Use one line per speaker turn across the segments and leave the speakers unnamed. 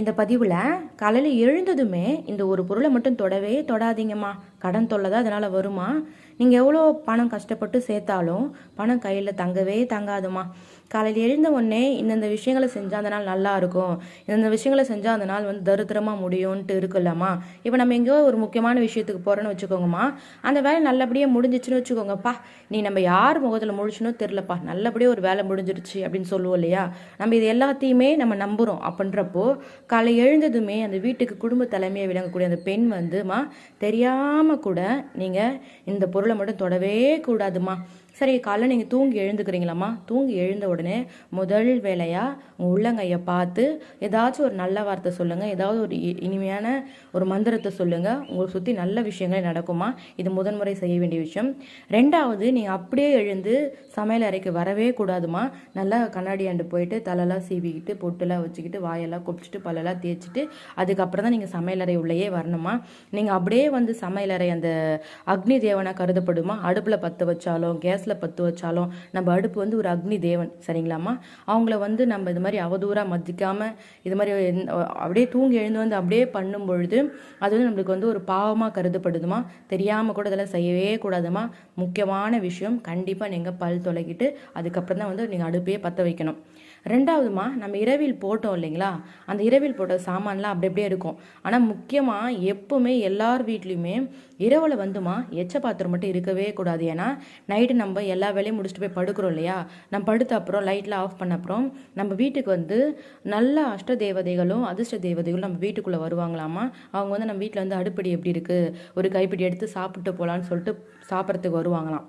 இந்த பதிவில் காலையில் எழுந்ததுமே இந்த ஒரு பொருளை மட்டும் தொடவே தொடாதீங்கம்மா. கடன் தொல்லை தான் அதனால் வருமா? நீங்கள் எவ்வளோ பணம் கஷ்டப்பட்டு சேர்த்தாலும் பணம் கையில் தங்கவே தங்காதுமா காலையில் எழுந்த உடனே இந்தந்த விஷயங்களை செஞ்சால் அந்த நாள் நல்லா இருக்கும். இந்தந்த விஷயங்களை செஞ்சால் அந்த நாள் வந்து தருத்திரமாக முடியும்ன்ட்டு இருக்குல்லம்மா. இப்போ நம்ம எங்கேயோ ஒரு முக்கியமான விஷயத்துக்கு போகிறோன்னு வச்சுக்கோங்கம்மா. அந்த வேலை நல்லபடியாக முடிஞ்சிச்சுன்னு வச்சுக்கோங்கப்பா. நீ நம்ம யார் முகத்தில் முடிச்சுனோ தெரிலப்பா நல்லபடியாக ஒரு வேலை முடிஞ்சிருச்சு அப்படின்னு சொல்லுவோம் இல்லையா? நம்ம இது எல்லாத்தையுமே நம்ம நம்புகிறோம் அப்படின்றப்போ காலை எழுந்ததுமே அந்த வீட்டுக்கு குடும்ப தலைமையை விளங்கக்கூடிய அந்த பெண் வந்துமா தெரியாமல் கூட நீங்கள் இந்த பொருளை மட்டும் தொடவே கூடாதுமா. சரி காலைல நீங்கள் தூங்கி எழுந்துக்கிறீங்களாம்மா? தூங்கி எழுந்த உடனே முதல் வேலையாக உங்கள் உள்ளங்கையை பார்த்து ஏதாச்சும் ஒரு நல்ல வார்த்தை சொல்லுங்கள் ஏதாவது ஒரு இ- இனிமையான ஒரு மந்திரத்தை சொல்லுங்கள் உங்களை சுற்றி நல்ல விஷயங்களே நடக்குமா? இது முதன்முறை செய்ய வேண்டிய விஷயம். ரெண்டாவது நீங்கள் அப்படியே எழுந்து சமையல் அறைக்கு வரவே கூடாதுமா? நல்லா கண்ணாடி ஆண்டு போயிட்டு தலைலாம் சீவிக்கிட்டு பொட்டுலாம் வச்சுக்கிட்டு வாயெல்லாம் குப்பிச்சிட்டு பல்லெல்லாம் தேய்ச்சிட்டு அதுக்கப்புறம் தான் நீங்கள் சமையலறை உள்ளேயே வரணுமா? நீங்கள் அப்படியே வந்து சமையலறை அந்த அக்னி தேவனாக கருதப்படுமா? அடுப்பில் பற்ற வச்சாலும் கேஸ் கேஸில் பற்று வச்சாலும் நம்ம அடுப்பு வந்து ஒரு அக்னி தேவன் சரிங்களாம்மா? அவங்கள வந்து நம்ம இது மாதிரி அவதூறாக மதிக்காமல் இது மாதிரி அப்படியே தூங்கி எழுந்து வந்து அப்படியே பண்ணும் பொழுது அது வந்து நம்மளுக்கு வந்து ஒரு பாவமாக கருதப்படுதுமா? தெரியாமல் கூட இதெல்லாம் செய்யவே கூடாதுமா? முக்கியமான விஷயம் கண்டிப்பாக நீங்கள் பல் தொலைக்கிட்டு அதுக்கப்புறம் தான் வந்து நீங்கள் அடுப்பையே பற்ற வைக்கணும். ரெண்டாவதுமா நம்ம இரவில் போட்டோம் இல்லைங்களா? அந்த இரவில் போட்ட சாமான்லாம் அப்படி அப்படியே இருக்கும். ஆனால் முக்கியமாக எப்போவுமே எல்லார் வீட்லேயுமே இரவில் வந்துமா எச்ச பாத்திரம் மட்டும் இருக்கவே கூடாது. ஏன்னா நைட்டு நம்ம எல்லா வேலையும் முடிச்சுட்டு போய் படுக்கிறோம் இல்லையா? நம்ம படுத்த அப்புறம் லைட்லாம் ஆஃப் பண்ண அப்புறம் நம்ம வீட்டுக்கு வந்து நல்ல அஷ்ட தேவதைகளும் அதிர்ஷ்ட தேவதைகளும் நம்ம வீட்டுக்குள்ளே வருவாங்களாமா? அவங்க வந்து நம்ம வீட்டில் வந்து அடுப்படி எப்படி இருக்குது ஒரு கைப்பிடி எடுத்து சாப்பிட்டு போகலான்னு சொல்லிட்டு சாப்பிட்றதுக்கு வருவாங்களாம்.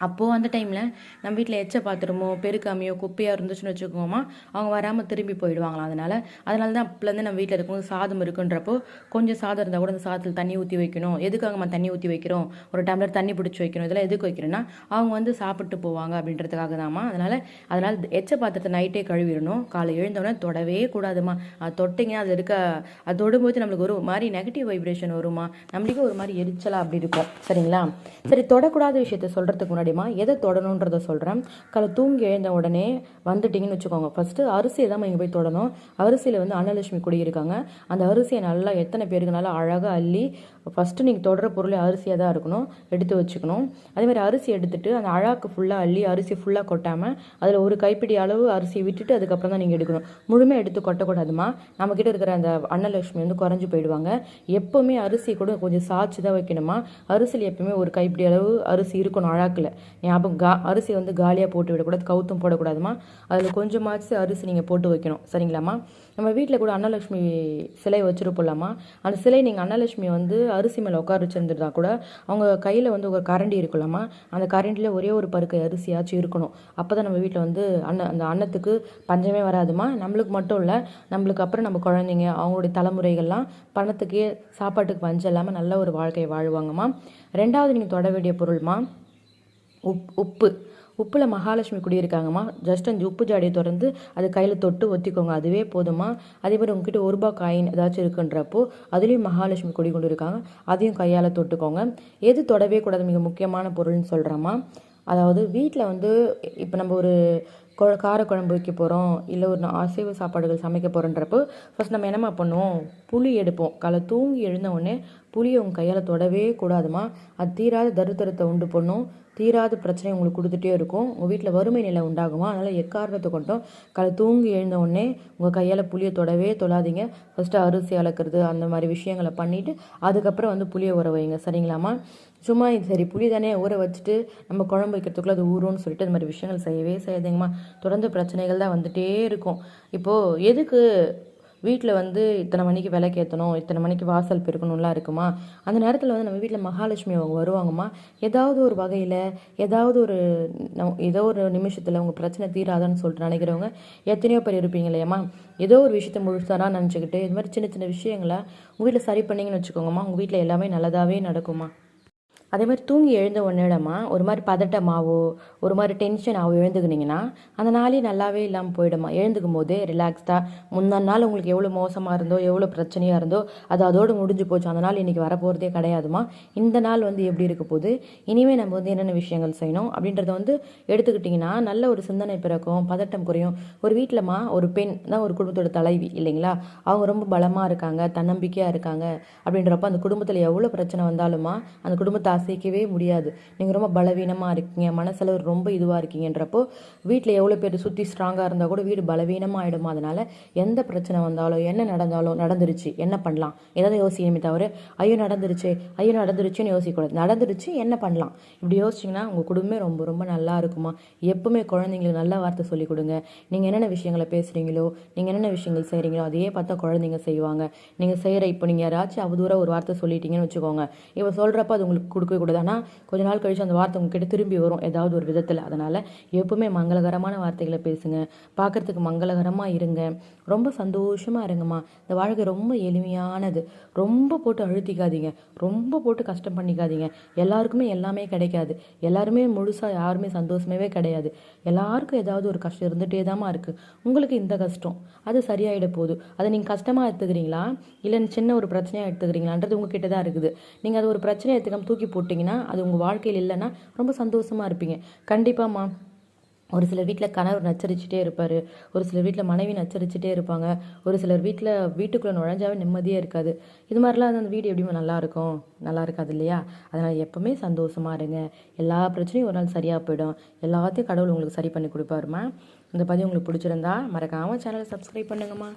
அப்போது அந்த டைமில் நம்ம வீட்டில் எச்ச பாத்திரமோ பெருக்காமையோ குப்பையாக இருந்துச்சுன்னு வச்சுக்கோமா அவங்க வராமல் திரும்பி போயிடுவாங்களாம் அதனால். அதனால தான் அப்போலேருந்து நம்ம வீட்டில் இருக்கும்போது சாதம் இருக்குன்றப்போ கொஞ்சம் சாதம் இருந்தால் கூட அந்த சாதத்தில் தண்ணி ஊற்றி வைக்கணும். எதுக்காக நம்ம தண்ணி ஊற்றி வைக்கிறோம்? ஒரு டம்ளர் தண்ணி பிடிச்சி வைக்கணும். இதெல்லாம் எதுக்கு வைக்கிறோன்னா அவங்க வந்து சாப்பிட்டு போவாங்க அப்படின்றதுக்காக தாம்மா. அதனால் அதனால் எச்ச பாத்திரத்தை நைட்டே கழுவிடணும். காலை எழுந்தோடனே தொடவே கூடாதுமா அது தொட்டிங்கன்னா அதில் இருக்க அது தொடும்போது நம்மளுக்கு ஒரு மாதிரி நெகட்டிவ் வைப்ரேஷன் வருமா நம்மளுக்கு ஒரு மாதிரி எரிச்சலாக அப்படி இருக்கும். சரிங்களா? சரி தொடக்கூடாத விஷயத்த சொல்கிறதுக்கு முன்னாடி மூலயமா எதை தொடணுன்றத சொல்கிறேன் காலை தூங்கி எழுந்த உடனே வந்துட்டீங்கன்னு வச்சுக்கோங்க. ஃபஸ்ட்டு அரிசியை தான் இங்கே போய் தொடணும். அரிசியில் வந்து அன்னலட்சுமி குடியிருக்காங்க. அந்த அரிசியை நல்லா எத்தனை பேருக்கு நல்லா அழகாக அள்ளி ஃபஸ்ட்டு நீங்கள் தொடர பொருளே அரிசியாக தான் இருக்கணும். எடுத்து வச்சுக்கணும். அதேமாதிரி அரிசி எடுத்துகிட்டு அந்த அழாக்கு ஃபுல்லாக அள்ளி அரிசி ஃபுல்லாக கொட்டாமல் அதில் ஒரு கைப்பிடி அளவு அரிசி விட்டுட்டு அதுக்கப்புறம் தான் நீங்கள் எடுக்கணும். முழுமையாக எடுத்து கொட்டக்கூடாதுமா. நம்மக்கிட்ட இருக்கிற அந்த அன்னலட்சுமி வந்து குறைஞ்சி போயிடுவாங்க. எப்போவுமே அரிசி கூட கொஞ்சம் சாய்ச்சி தான் வைக்கணுமா? அரிசியில் எப்பவுமே ஒரு கைப்பிடி அளவு அரிசி இருக்கணும் அழாக்கில். ஞாபகம் கா அரிசி வந்து காலியாக போட்டு விடக்கூடாது கவுத்தும் போடக்கூடாதுமா. அதில் கொஞ்சமாச்சு அரிசி நீங்கள் போட்டு வைக்கணும். சரிங்களாம்மா? நம்ம வீட்டில் கூட அன்னலட்சுமி சிலை வச்சுருப்போம்லாமா அந்த சிலை நீங்கள் அன்னலட்சுமி வந்து அரிசி மேலே உட்கார வச்சுருந்துருந்தா கூட அவங்க கையில் வந்து ஒரு கரண்டி இருக்கலாமா அந்த கரண்டியில் ஒரே ஒரு பருக்கை அரிசியாச்சும் இருக்கணும். அப்போ தான் நம்ம வீட்டில் வந்து அன்ன அந்த அன்னத்துக்கு பஞ்சமே வராதுமா. நம்மளுக்கு மட்டும் இல்லை நம்மளுக்கு அப்புறம் நம்ம குழந்தைங்க அவங்களுடைய தலைமுறைகள்லாம் பணத்துக்கே சாப்பாட்டுக்கு பஞ்சம் இல்லாமல் நல்ல ஒரு வாழ்க்கையை வாழ்வாங்கம்மா. ரெண்டாவது நீங்கள் தொட வேண்டிய பொருள்மா உப் உப்பு. உப்பில் மகாலட்சுமி குடியிருக்காங்கம்மா. ஜஸ்ட் அந்த உப்பு ஜாடியை திறந்து அது கையில் தொட்டு ஒத்திக்கோங்க. அதுவே போதுமா அதே மாதிரி உங்ககிட்ட ஒரு ரூபாய் காயின் ஏதாச்சும் இருக்குன்றப்போ அதுலேயும் மகாலட்சுமி குடி கொண்டு இருக்காங்க. அதையும் கையால் தொட்டுக்கோங்க. எது தொடவே கூடாது மிக முக்கியமான பொருள்னு சொல்கிறோமா அதாவது வீட்டில் வந்து இப்போ நம்ம ஒரு கொ காரக்குழம்பு வைக்க போகிறோம் இல்லை ஒரு நா- அசைவ சாப்பாடுகள் சமைக்க போகிறோன்றப்போ ஃபர்ஸ்ட் நம்ம என்னம்மா பண்ணுவோம்? புளி எடுப்போம். காலை தூங்கி எழுந்த உடனே புளியை உங்கள் கையால் தொடவே கூடாதுமா. அது தீராத தருத்தரத்தை உண்டு பண்ணும். தீராத பிரச்சனை உங்களுக்கு கொடுத்துட்டே இருக்கும். உங்கள் வீட்டில் வறுமை நிலை உண்டாகுமா? அதனால் எக்காரணத்தை கொண்டும் காலை தூங்கி எழுந்த உடனே உங்கள் கையால் புளியை தொடவே தொடாதீங்க ஃபஸ்ட்டு அரிசி அளக்கிறது அந்த மாதிரி விஷயங்களை பண்ணிவிட்டு அதுக்கப்புறம் வந்து புளியை ஊற வைங்க. சரிங்களாம்மா? சும்மா இது சரி புளி தானே ஊற வச்சுட்டு நம்ம குழம்பு வைக்கிறதுக்குள்ள அது ஊறும்னு சொல்லிட்டு அது மாதிரி விஷயங்கள் செய்யவே செய்யாதீங்கம்மா. தொடர்ந்து பிரச்சனைகள் தான் வந்துட்டே இருக்கும். இப்போது எதுக்கு வீட்டில் வந்து இத்தனை மணிக்கு விலைக்கு ஏற்றணும் இத்தனை மணிக்கு வாசல் பெருக்கணும்லாம் இருக்குமா? அந்த நேரத்தில் வந்து நம்ம வீட்டில் மகாலட்சுமி அவங்க வருவாங்கம்மா. ஏதாவது ஒரு வகையில் ஏதாவது ஒரு நம்- ஏதோ ஒரு நிமிஷத்தில் உங்கள் பிரச்சனை தீராதான்னு சொல்லிட்டு நினைக்கிறவங்க எத்தனையோ பேர் இருப்பீங்க ஏதோ ஒரு விஷயத்த முழுசாரா நினச்சிக்கிட்டு இது மாதிரி சின்ன சின்ன விஷயங்களை உங்கள் வீட்டில் சரி பண்ணீங்கன்னு வச்சுக்கோங்கம்மா. உங்கள் வீட்டில் எல்லாமே நல்லதாகவே நடக்குமா அதே மாதிரி தூங்கி எழுந்த உடனேடமா ஒரு மாதிரி பதட்டமாவோ ஒரு மாதிரி டென்ஷன் ஆகோ எழுந்துக்கினீங்கன்னா அந்த நாளே நல்லாவே இல்லாமல் போயிடுமா எழுந்துக்கும் போதே ரிலாக்ஸ்டாக முந்தா நாள் உங்களுக்கு எவ்வளோ மோசமாக இருந்தோ எவ்வளோ பிரச்சனையாக இருந்தோ அது அதோடு முடிஞ்சு போச்சு. அந்த நாள் இன்றைக்கி வரப்போகிறதே கிடையாதுமா இந்த நாள் வந்து எப்படி இருக்க போகுது? இனிமேல் நம்ம வந்து என்னென்ன விஷயங்கள் செய்யணும் அப்படின்றத வந்து எடுத்துக்கிட்டிங்கன்னா நல்ல ஒரு சிந்தனை பிறக்கும் பதட்டம் குறையும். ஒரு வீட்டிலமா ஒரு பெண் தான் ஒரு குடும்பத்தோட தலைவி இல்லைங்களா? அவங்க ரொம்ப பலமாக இருக்காங்க தன்னம்பிக்கையாக இருக்காங்க. அப்படின்றப்ப அந்த குடும்பத்தில் எவ்வளோ பிரச்சனை வந்தாலுமா அந்த குடும்பத்தை அசைக்கவே முடியாது. நீங்கள் ரொம்ப பலவீனமாக இருக்கீங்க. மனசளவு ரொம்ப இதுவாக இருக்கீங்கன்றப்போ வீட்டில் எவ்வளோ பேர் சுற்றி ஸ்ட்ராங்காக இருந்தால் கூட வீடு பலவீனமாக ஆகிடும் அதனால் எந்த பிரச்சனை வந்தாலும் என்ன நடந்தாலும் நடந்துருச்சு என்ன பண்ணலாம்? ஏதாவது யோசிக்கணுமே தவிர ஐயோ நடந்துருச்சு ஐயோ நடந்துருச்சுன்னு யோசிக்கக்கூடாது. நடந்துருச்சு என்ன பண்ணலாம்? இப்படி யோசிச்சிங்கன்னா உங்கள் குடும்பமே ரொம்ப ரொம்ப நல்லா இருக்குமா? எப்பவுமே குழந்தைங்களுக்கு நல்ல வார்த்தை சொல்லிக் கொடுங்க. நீங்கள் என்னென்ன விஷயங்களை பேசுகிறீங்களோ நீங்கள் என்னென்ன விஷயங்கள் செய்கிறீங்களோ அதையே பார்த்தா குழந்தைங்க செய்வாங்க. நீங்கள் செய்கிற இப்போ நீங்கள் யாராச்சும் அவதூறாக ஒரு வார்த்தை சொல்லிட்டீங்கன்னு வச்சுக்கோங்க. இப்போ சொல்கிறப்ப அது உங்களுக்கு கொடுக்கவே கூடாது. ஆனால் கொஞ்ச நாள் கழிச்சு அந்த வார்த்தை உங்ககிட்ட திரும்பி வரும் ஏதாவது ஒரு விதத்தில். அதனால் எப்பவுமே மங்களகரமான வார்த்தைகளை பேசுங்க. பார்க்குறதுக்கு மங்களகரமாக இருங்க. ரொம்ப சந்தோஷமாக இருங்கம்மா. இந்த வாழ்க்கை ரொம்ப எளிமையானது. ரொம்ப போட்டு அழுத்திக்காதீங்க. ரொம்ப போட்டு கஷ்டம் பண்ணிக்காதீங்க. எல்லாருக்குமே எல்லாமே கிடைக்காது. எல்லாருமே முழுசாக யாருமே சந்தோஷமே கிடையாது. எல்லாருக்கும் ஏதாவது ஒரு கஷ்டம் இருந்துகிட்டே தான் இருக்குது உங்களுக்கு இந்த கஷ்டம். அது சரியாயிட போகுது. அதை நீங்கள் கஷ்டமாக எடுத்துக்கிறீங்களா? இல்லை சின்ன ஒரு பிரச்சனையாக எடுத்துக்கிறீங்களான்றது உங்ககிட்ட தான் இருக்குது. நீங்கள் அது ஒரு பிரச்சனையை எடுத்துக்காம தூக்கி போட்டிங்கன்னா அது உங்கள் வாழ்க்கையில் இல்லைன்னா ரொம்ப சந்தோஷமாக இருப்பீங்க. கண்டிப்பாம்மா. ஒரு சிலர் வீட்டில் கணவர் நச்சரிச்சுட்டே இருப்பார். ஒரு சிலர் வீட்டில் மனைவி நச்சரிச்சுட்டே இருப்பாங்க. ஒரு சிலர் வீட்டில் வீட்டுக்குள்ளே நுழைஞ்சாவே நிம்மதியே இருக்காது. இது மாதிரிலாம் அந்த வீடு எப்படிமா நல்லா இருக்கும்? நல்லா இருக்காது இல்லையா? அதனால் எப்போவுமே சந்தோஷமாக இருங்க. எல்லா பிரச்சனையும் ஒரு நாள் சரியாக போயிடும். எல்லாத்தையும் கடவுள் உங்களுக்கு சரி பண்ணி கொடுப்பாருமா இந்த பதிவு உங்களுக்கு பிடிச்சிருந்தா மறக்காமல் சேனலை சப்ஸ்கிரைப் பண்ணுங்கம்மா.